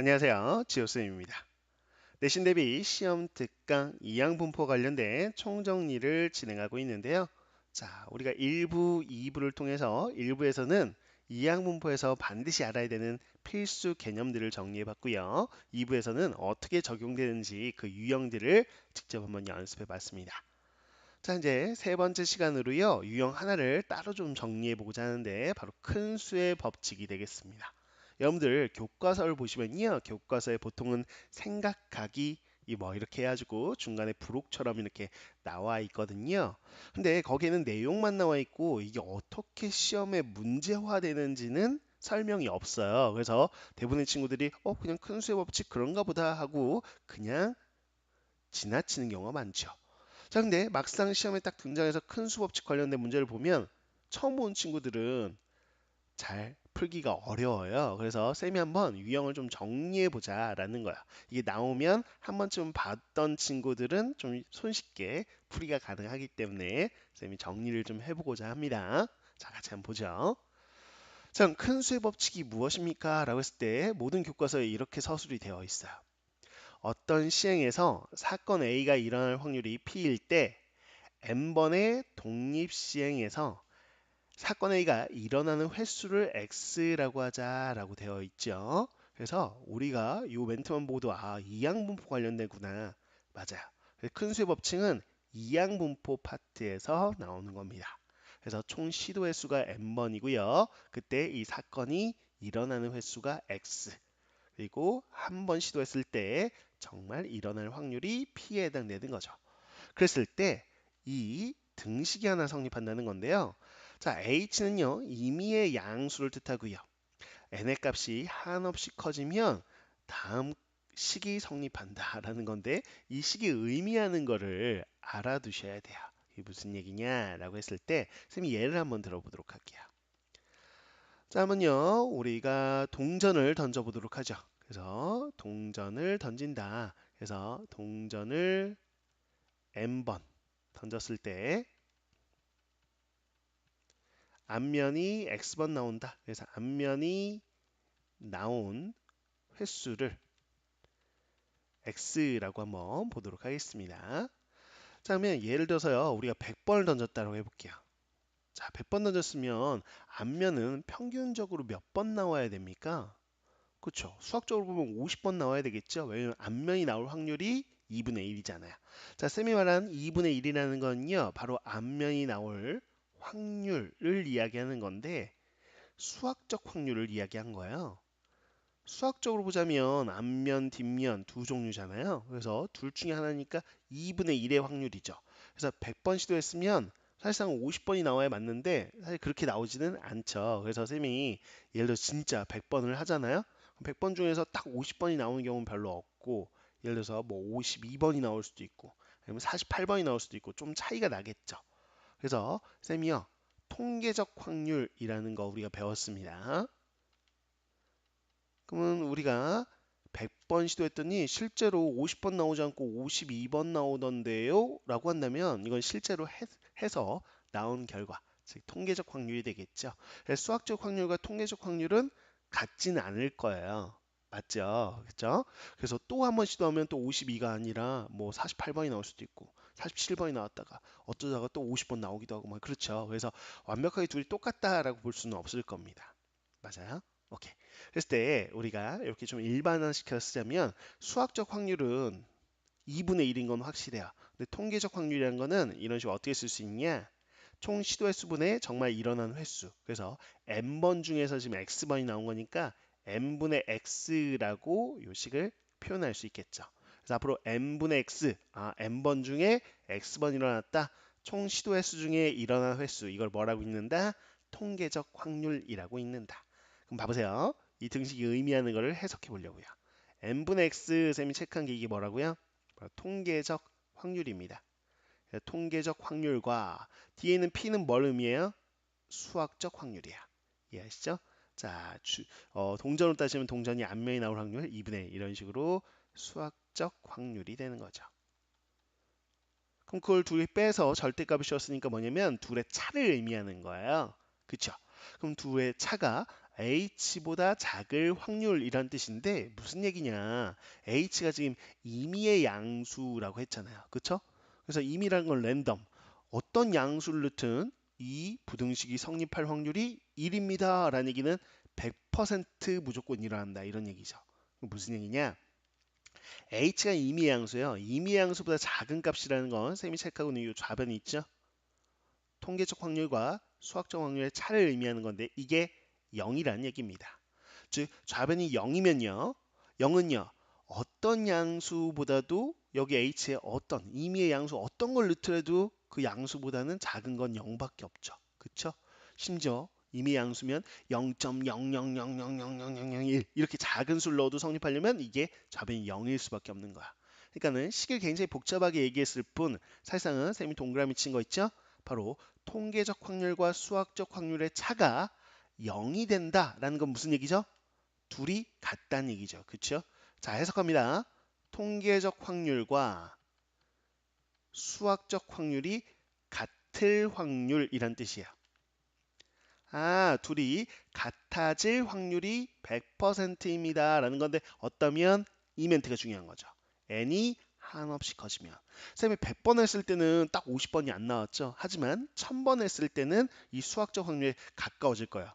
안녕하세요. 지호쌤입니다. 내신 대비 시험 특강 이양 분포 관련된 총정리를 진행하고 있는데요. 자, 우리가 1부, 2부를 통해서 1부에서는 이양 분포에서 반드시 알아야 되는 필수 개념들을 정리해 봤고요. 2부에서는 어떻게 적용되는지 그 유형들을 직접 한번 연습해 봤습니다. 자, 이제 세 번째 시간으로요. 유형 하나를 따로 좀 정리해 보고자 하는데 바로 큰 수의 법칙이 되겠습니다. 여러분들 교과서를 보시면요. 교과서에 보통은 생각하기 뭐 이렇게 해가지고 중간에 부록처럼 이렇게 나와 있거든요. 근데 거기에는 내용만 나와 있고 이게 어떻게 시험에 문제화 되는지는 설명이 없어요. 그래서 대부분의 친구들이 어 그냥 큰 수의 법칙 그런가 보다 하고 그냥 지나치는 경우가 많죠. 자 근데 막상 시험에 딱 등장해서 큰 수 법칙 관련된 문제를 보면 처음 온 친구들은 잘 풀기가 어려워요. 그래서 쌤이 한번 유형을 좀 정리해 보자라는 거야. 이게 나오면 한 번쯤 봤던 친구들은 좀 손쉽게 풀이가 가능하기 때문에 쌤이 정리를 좀 해보고자 합니다. 자, 같이 한번 보죠. 자, 큰 수의 법칙이 무엇입니까? 라고 했을 때 모든 교과서에 이렇게 서술이 되어 있어요. 어떤 시행에서 사건 A가 일어날 확률이 P일 때 n번의 독립 시행에서 사건 A가 일어나는 횟수를 X라고 하자라고 되어 있죠. 그래서 우리가 이 멘트만 보고도 아 이양분포 관련되구나. 맞아요. 큰 수의 법칙은 이양분포 파트에서 나오는 겁니다. 그래서 총 시도 횟수가 n번이고요. 그때 이 사건이 일어나는 횟수가 x. 그리고 한 번 시도했을 때 정말 일어날 확률이 p에 해당되는 거죠. 그랬을 때 이 등식이 하나 성립한다는 건데요. 자, h는요, 임의의 양수를 뜻하고요. n의 값이 한없이 커지면 다음 식이 성립한다라는 건데 이 식이 의미하는 거를 알아두셔야 돼요. 이게 무슨 얘기냐라고 했을 때 쌤이 예를 한번 들어보도록 할게요. 자, 한번요. 우리가 동전을 던져보도록 하죠. 그래서 동전을 던진다. 그래서 동전을 n번 던졌을 때 앞면이 x번 나온다. 그래서 앞면이 나온 횟수를 x라고 한번 보도록 하겠습니다. 자, 그러면 예를 들어서요. 우리가 100번을 던졌다고 해볼게요. 자, 100번 던졌으면 앞면은 평균적으로 몇 번 나와야 됩니까? 그렇죠. 수학적으로 보면 50번 나와야 되겠죠. 왜냐면 앞면이 나올 확률이 2분의 1이잖아요. 자, 쌤이 말한 2분의 1이라는 건요. 바로 앞면이 나올 확률을 이야기하는 건데 수학적 확률을 이야기한 거예요. 수학적으로 보자면 앞면, 뒷면 두 종류잖아요. 그래서 둘 중에 하나니까 2분의 1의 확률이죠. 그래서 100번 시도했으면 사실상 50번이 나와야 맞는데 사실 그렇게 나오지는 않죠. 그래서 쌤이 예를 들어 진짜 100번을 하잖아요. 100번 중에서 딱 50번이 나오는 경우는 별로 없고 예를 들어서 뭐 52번이 나올 수도 있고 아니면 48번이 나올 수도 있고 좀 차이가 나겠죠. 그래서 쌤이요. 통계적 확률이라는 거 우리가 배웠습니다. 그러면 우리가 100번 시도했더니 실제로 50번 나오지 않고 52번 나오던데요? 라고 한다면 이건 실제로 해, 서 나온 결과, 즉 통계적 확률이 되겠죠. 수학적 확률과 통계적 확률은 같지는 않을 거예요. 맞죠? 그죠? 그래서 또 한 번 시도하면 또 52가 아니라 뭐 48번이 나올 수도 있고 47번이 나왔다가 어쩌다가 또 50번 나오기도 하고 막 그렇죠. 그래서 완벽하게 둘이 똑같다라고 볼 수는 없을 겁니다. 맞아요? 오케이. 그랬을 때 우리가 이렇게 좀 일반화 시켜 쓰자면 수학적 확률은 2분의 1인 건 확실해요. 근데 통계적 확률이라는 거는 이런 식으로 어떻게 쓸 수 있냐? 총 시도 횟수분의 정말 일어난 횟수. 그래서 n번 중에서 지금 x번이 나온 거니까 n분의 x라고 요식을 표현할 수 있겠죠. 그래서 앞으로 n분의 x, 아, n번 중에 x번 일어났다. 총 시도 횟수 중에 일어난 횟수, 이걸 뭐라고 읽는다? 통계적 확률이라고 읽는다. 그럼 봐보세요. 이 등식이 의미하는 것을 해석해 보려고요. n분의 x 쌤이 체크한 게 이게 뭐라고요? 통계적 확률입니다. 통계적 확률과 뒤에는 p는 뭘 의미해요? 수학적 확률이야. 이해하시죠? 자, 주, 어, 동전으로 따지면 동전이 앞면이 나올 확률 2분의 1 이런 식으로 수학 적 확률이 되는 거죠. 그럼 그걸 둘이 빼서 절대값을 씌웠으니까 뭐냐면 둘의 차를 의미하는 거예요. 그쵸? 그럼 둘의 차가 h보다 작을 확률이란 뜻인데 무슨 얘기냐? h가 지금 임의의 양수라고 했잖아요. 그쵸? 그래서 임의라는 건 랜덤. 어떤 양수를 넣든 이 부등식이 성립할 확률이 1입니다. 라는 얘기는 100% 무조건 일어난다. 이런 얘기죠. 무슨 얘기냐? H가 임의의 양수예요. 임의의 양수보다 작은 값이라는 건 쌤이 체크하고 있는 이 좌변이 있죠. 통계적 확률과 수학적 확률의 차를 의미하는 건데 이게 0이라는 얘기입니다. 즉 좌변이 0이면요. 0은요. 어떤 양수보다도 여기 h의 어떤 임의의 양수 어떤 걸 넣더라도 그 양수보다는 작은 건 0밖에 없죠. 그쵸? 심지어 임의 양수면 0.000000001 이렇게 작은 수를 넣어도 성립하려면 이게 좌변이 0일 수밖에 없는 거야. 그러니까는 식을 굉장히 복잡하게 얘기했을 뿐 사실상은 쌤이 동그라미 친 거 있죠? 바로 통계적 확률과 수학적 확률의 차가 0이 된다라는 건 무슨 얘기죠? 둘이 같다는 얘기죠. 그렇죠? 자, 해석합니다. 통계적 확률과 수학적 확률이 같을 확률이란 뜻이야. 아, 둘이 같아질 확률이 100%입니다. 라는 건데 어떠면 이 멘트가 중요한 거죠. n이 한없이 커지면 쌤이 100번 했을 때는 딱 50번이 안 나왔죠. 하지만 1000번 했을 때는 이 수학적 확률에 가까워질 거예요.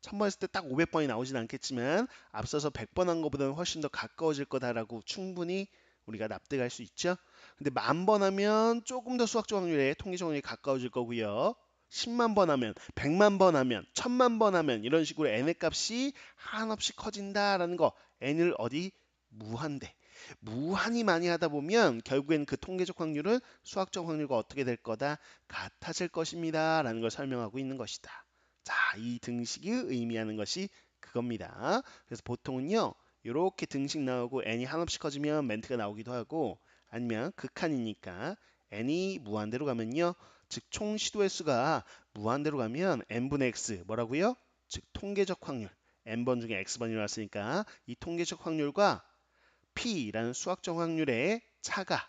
1000번 했을 때 딱 500번이 나오진 않겠지만 앞서서 100번 한 것보다는 훨씬 더 가까워질 거다라고 충분히 우리가 납득할 수 있죠. 근데 만 번 하면 조금 더 수학적 확률에 통계적 확률이 가까워질 거고요. 10만 번 하면, 100만 번 하면, 1000만 번 하면 이런 식으로 n의 값이 한없이 커진다라는 거. n을 어디 무한대. 무한히 많이 하다 보면 결국엔 그 통계적 확률은 수학적 확률과 어떻게 될 거다 같아질 것입니다. 라는 걸 설명하고 있는 것이다. 자, 이 등식이 의미하는 것이 그겁니다. 그래서 보통은요. 이렇게 등식 나오고 n이 한없이 커지면 멘트가 나오기도 하고 아니면 극한이니까 n이 무한대로 가면요. 즉 총 시도의 수가 무한대로 가면 n분의 x 뭐라고요? 즉 통계적 확률. n번 중에 x번이 나왔으니까 이 통계적 확률과 p라는 수학적 확률의 차가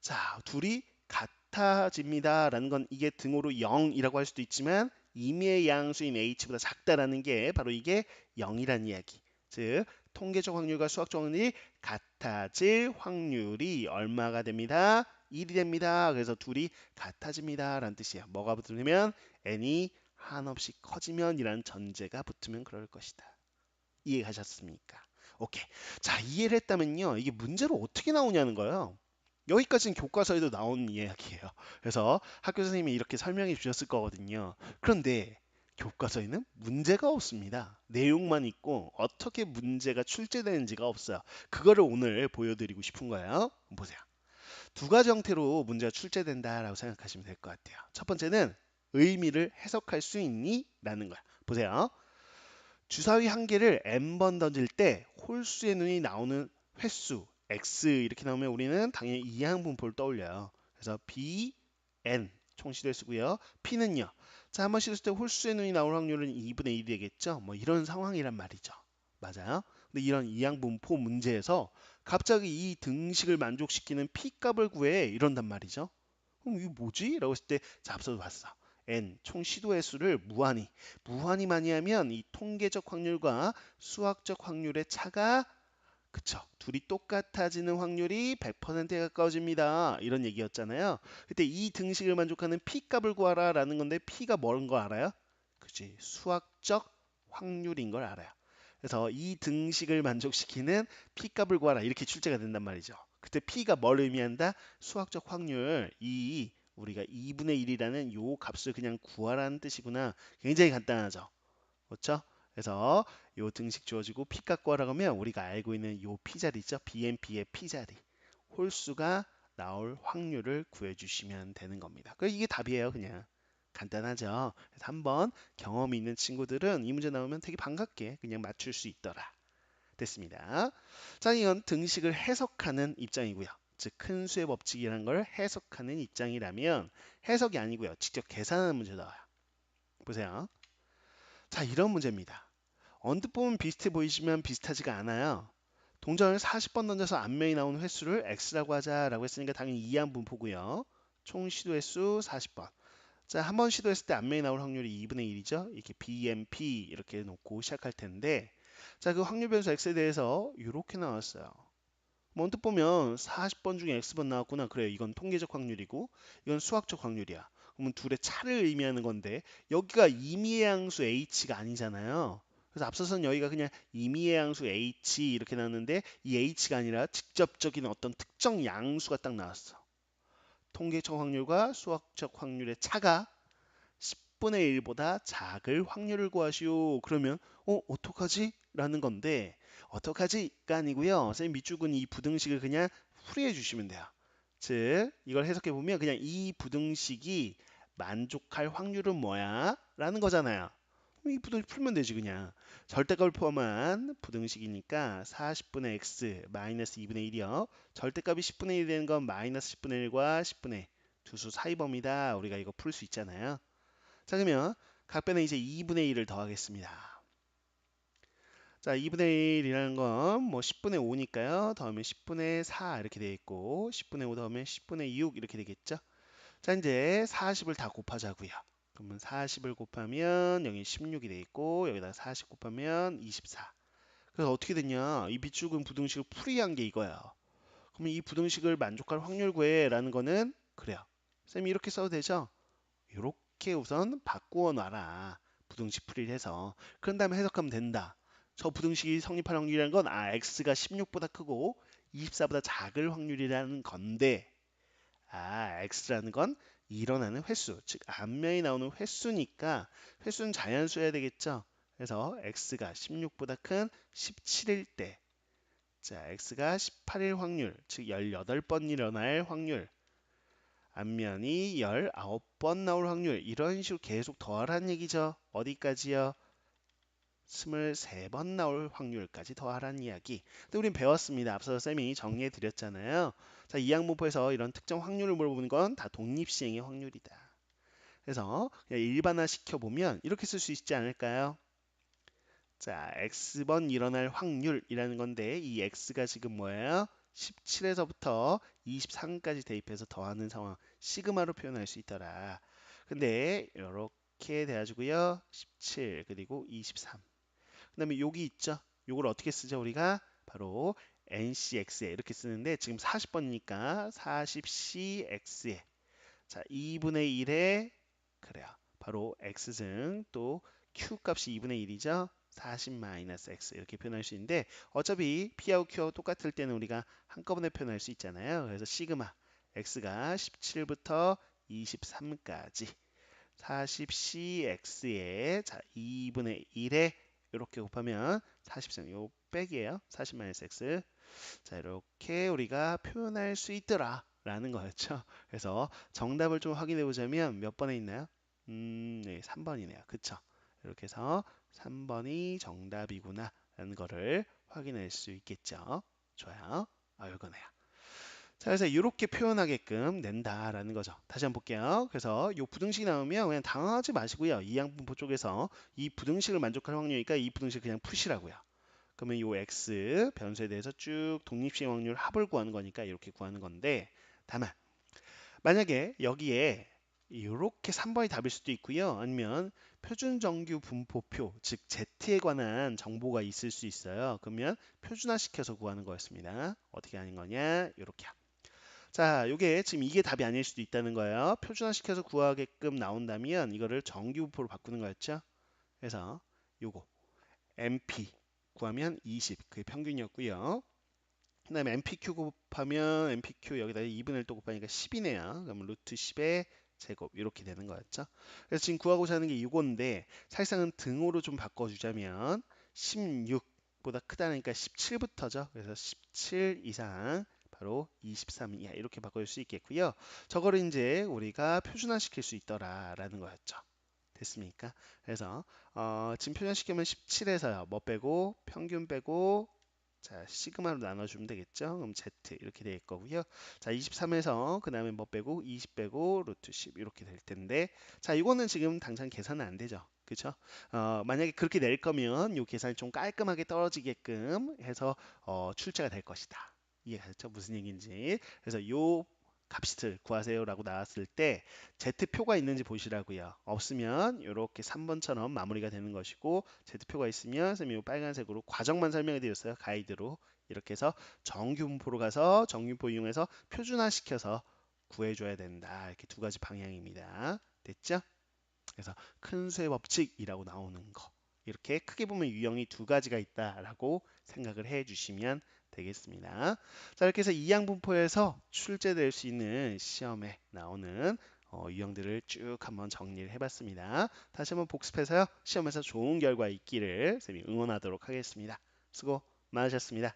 자 둘이 같아집니다. 라는 건 이게 등호로 0이라고 할 수도 있지만 임의의 양수인 h보다 작다라는 게 바로 이게 0이라는 이야기. 즉 통계적 확률과 수학적 확률이 같아질 확률이 얼마가 됩니다 1이 됩니다 그래서 둘이 같아집니다 라는 뜻이에요 뭐가 붙으면 n이 한없이 커지면 이라는 전제가 붙으면 그럴 것이다 이해가셨습니까 오케이. 자, 이해를 했다면요. 이게 문제로 어떻게 나오냐는 거예요. 여기까지는 교과서에도 나온 이야기예요. 그래서 학교 선생님이 이렇게 설명해 주셨을 거거든요. 그런데 교과서에는 문제가 없습니다. 내용만 있고 어떻게 문제가 출제되는지가 없어요. 그거를 오늘 보여드리고 싶은 거예요. 보세요. 두 가지 형태로 문제가 출제된다라고 생각하시면 될 것 같아요. 첫 번째는 의미를 해석할 수 있니? 라는 거야. 보세요. 주사위 한 개를 n번 던질 때 홀수의 눈이 나오는 횟수 x 이렇게 나오면 우리는 당연히 이항 분포를 떠올려요. 그래서 b, n 총 시도했고요. p는요. 자, 한 번 시도했을 때 홀수의 눈이 나올 확률은 2분의 1이 되겠죠. 뭐 이런 상황이란 말이죠. 맞아요. 근데 이런 이항 분포 문제에서 갑자기 이 등식을 만족시키는 p 값을 구해 이런단 말이죠. 그럼 이게 뭐지? 라고 했을 때 자, 앞서도 봤어. n 총 시도의 수를 무한히 무한히 많이 하면 이 통계적 확률과 수학적 확률의 차가 그쵸 둘이 똑같아지는 확률이 100%에 가까워집니다 이런 얘기였잖아요 그때 이 등식을 만족하는 p 값을 구하라 라는 건데 p가 뭐인 거 알아요? 그치 수학적 확률인 걸 알아요 그래서 이 등식을 만족시키는 p 값을 구하라 이렇게 출제가 된단 말이죠 그때 p가 뭘 의미한다? 수학적 확률 이 우리가 2분의 1이라는 요 값을 그냥 구하라는 뜻이구나. 굉장히 간단하죠. 그렇죠? 그래서 요 등식 주어지고 p 값 구하라고 하면 우리가 알고 있는 요 p자리 있죠? BNP의 p자리. 홀수가 나올 확률을 구해주시면 되는 겁니다. 그 이게 답이에요. 그냥. 간단하죠. 그래서 한번 경험이 있는 친구들은 이 문제 나오면 되게 반갑게 그냥 맞출 수 있더라. 됐습니다. 자, 이건 등식을 해석하는 입장이고요. 즉 큰 수의 법칙이라는 걸 해석하는 입장이라면 해석이 아니고요. 직접 계산하는 문제 나와요. 보세요. 자 이런 문제입니다. 언뜻 보면 비슷해 보이지만 비슷하지가 않아요. 동전을 40번 던져서 앞면이 나오는 횟수를 x라고 하자라고 했으니까 당연히 이항 분포고요. 총 시도 횟수 40번. 자, 한 번 시도했을 때 앞면에 나올 확률이 2분의 1이죠. 이렇게 BMP 이렇게 놓고 시작할 텐데 자, 그 확률 변수 X에 대해서 이렇게 나왔어요. 뭐 언뜻 보면 40번 중에 X번 나왔구나. 그래요. 이건 통계적 확률이고 이건 수학적 확률이야. 그러면 둘의 차를 의미하는 건데 여기가 임의의 항수 H가 아니잖아요. 그래서 앞서서는 여기가 그냥 임의의 항수 H 이렇게 나왔는데 이 H가 아니라 직접적인 어떤 특정 양수가 딱 나왔어. 통계적 확률과 수학적 확률의 차가 10분의 1보다 작을 확률을 구하시오. 그러면 어 어떡하지? 라는 건데 어떡하지가 아니고요. 선생님 밑줄은 이 부등식을 그냥 풀이해 주시면 돼요. 즉 이걸 해석해 보면 그냥 이 부등식이 만족할 확률은 뭐야? 라는 거잖아요. 이 부등식 풀면 되지 그냥. 절대값을 포함한 부등식이니까 40분의 x 마이너스 2분의 1이요. 절대값이 10분의 1이 되는 건 마이너스 10분의 1과 10분의 두수 사이 범위다. 우리가 이거 풀 수 있잖아요. 자 그러면 각변에 이제 2분의 1을 더하겠습니다. 자 2분의 1이라는 건 뭐 10분의 5니까요. 더하면 10분의 4 이렇게 되어 있고 10분의 5 더하면 10분의 6 이렇게 되겠죠. 자 이제 40을 다 곱하자고요. 그러면 40을 곱하면 여기 16이 돼 있고 여기다 40 곱하면 24. 그래서 어떻게 됐냐? 이 비축은 부등식을 풀이한 게 이거야. 그러면 이 부등식을 만족할 확률 구해라는 거는 그래요. 쌤이 이렇게 써도 되죠? 이렇게 우선 바꾸어 놔라. 부등식 풀이를 해서. 그런 다음에 해석하면 된다. 저 부등식이 성립할 확률이라는 건 아, x가 16보다 크고 24보다 작을 확률이라는 건데 아, x라는 건 일어나는 횟수, 즉 앞면이 나오는 횟수니까 횟수는 자연수여야 되겠죠. 그래서 x가 16보다 큰 17일 때, 자 x가 18일 확률, 즉 18번 일어날 확률, 앞면이 19번 나올 확률 이런 식으로 계속 더하라는 얘기죠. 어디까지요? 23번 나올 확률까지 더하라는 이야기. 근데 우린 배웠습니다. 앞서 쌤이 정리해 드렸잖아요. 자, 이항분포에서 이런 특정 확률을 물어보는 건 다 독립시행의 확률이다. 그래서 일반화 시켜보면 이렇게 쓸 수 있지 않을까요? 자, x번 일어날 확률이라는 건데 이 x가 지금 뭐예요? 17에서부터 23까지 대입해서 더하는 상황 시그마로 표현할 수 있더라. 근데 이렇게 돼가지고요. 17 그리고 23 그 다음에 여기 있죠. 요걸 어떻게 쓰죠? 우리가 바로 NCX에 이렇게 쓰는데 지금 40번이니까 40CX에 자 2분의 1에 그래요. 바로 X승 또 Q 값이 2분의 1이죠. 40-X 이렇게 표현할 수 있는데 어차피 P하고 Q하고 똑같을 때는 우리가 한꺼번에 표현할 수 있잖아요. 그래서 시그마 X가 17부터 23까지 40CX에 자 2분의 1에 이렇게 곱하면 43, 요 백이에요. 40-x. 자, 이렇게 우리가 표현할 수 있더라. 라는 거였죠. 그래서 정답을 좀 확인해 보자면 몇 번에 있나요? 음, 네, 3번이네요. 그쵸? 이렇게 해서 3번이 정답이구나. 라는 거를 확인할 수 있겠죠. 좋아요. 아, 이거네요. 자, 그래서 이렇게 표현하게끔 낸다라는 거죠. 다시 한번 볼게요. 그래서 이 부등식이 나오면 그냥 당황하지 마시고요. 이항분포 쪽에서 이 부등식을 만족할 확률이니까 이 부등식 그냥 푸시라고요. 그러면 이 x 변수에 대해서 쭉 독립시행 확률 합을 구하는 거니까 이렇게 구하는 건데 다만 만약에 여기에 이렇게 3번이 답일 수도 있고요. 아니면 표준 정규 분포표, 즉 Z에 관한 정보가 있을 수 있어요. 그러면 표준화시켜서 구하는 거였습니다. 어떻게 하는 거냐? 이렇게. 자, 요게 지금 이게 답이 아닐 수도 있다는 거예요. 표준화시켜서 구하게끔 나온다면 이거를 정규부포로 바꾸는 거였죠. 그래서 요거 MP 구하면 20 그게 평균이었고요. 그 다음에 MPQ 곱하면 MPQ 여기다 2분의 1 또 곱하니까 10이네요. 그러면 루트 10의 제곱 이렇게 되는 거였죠. 그래서 지금 구하고자 하는 게 이건데 사실상은 등호로 좀 바꿔주자면 16보다 크다니까 17부터죠. 그래서 17 이상 바로 23 이하 이렇게 바꿀 수 있겠고요. 저거를 이제 우리가 표준화시킬 수 있더라라는 거였죠. 됐습니까? 그래서 어, 지금 표준화시키면 17에서요. 뭐 빼고 평균 빼고 자 시그마로 나눠주면 되겠죠. 그럼 Z 이렇게 될 거고요. 자 23에서 그 다음에 뭐 빼고 20 빼고 루트 10 이렇게 될 텐데 자 이거는 지금 당장 계산은 안 되죠. 그렇죠? 어, 만약에 그렇게 낼 거면 이 계산이 좀 깔끔하게 떨어지게끔 해서 어, 출제가 될 것이다. 이해가셨죠? 무슨 얘기인지. 그래서 요 값을 구하세요라고 나왔을 때 Z표가 있는지 보시라고요. 없으면 이렇게 3번처럼 마무리가 되는 것이고 Z표가 있으면 선생님이 빨간색으로 과정만 설명해 드렸어요. 가이드로. 이렇게 해서 정규 분포로 가서 정규분포 이용해서 표준화시켜서 구해줘야 된다. 이렇게 두 가지 방향입니다. 됐죠? 그래서 큰 수의 법칙이라고 나오는 거. 이렇게 크게 보면 유형이 두 가지가 있다라고 생각을 해 주시면 되겠습니다. 자 이렇게 해서 이항분포에서 출제될 수 있는 시험에 나오는 어, 유형들을 쭉 한번 정리를 해봤습니다. 다시 한번 복습해서요. 시험에서 좋은 결과 있기를 쌤이 응원하도록 하겠습니다. 수고 많으셨습니다.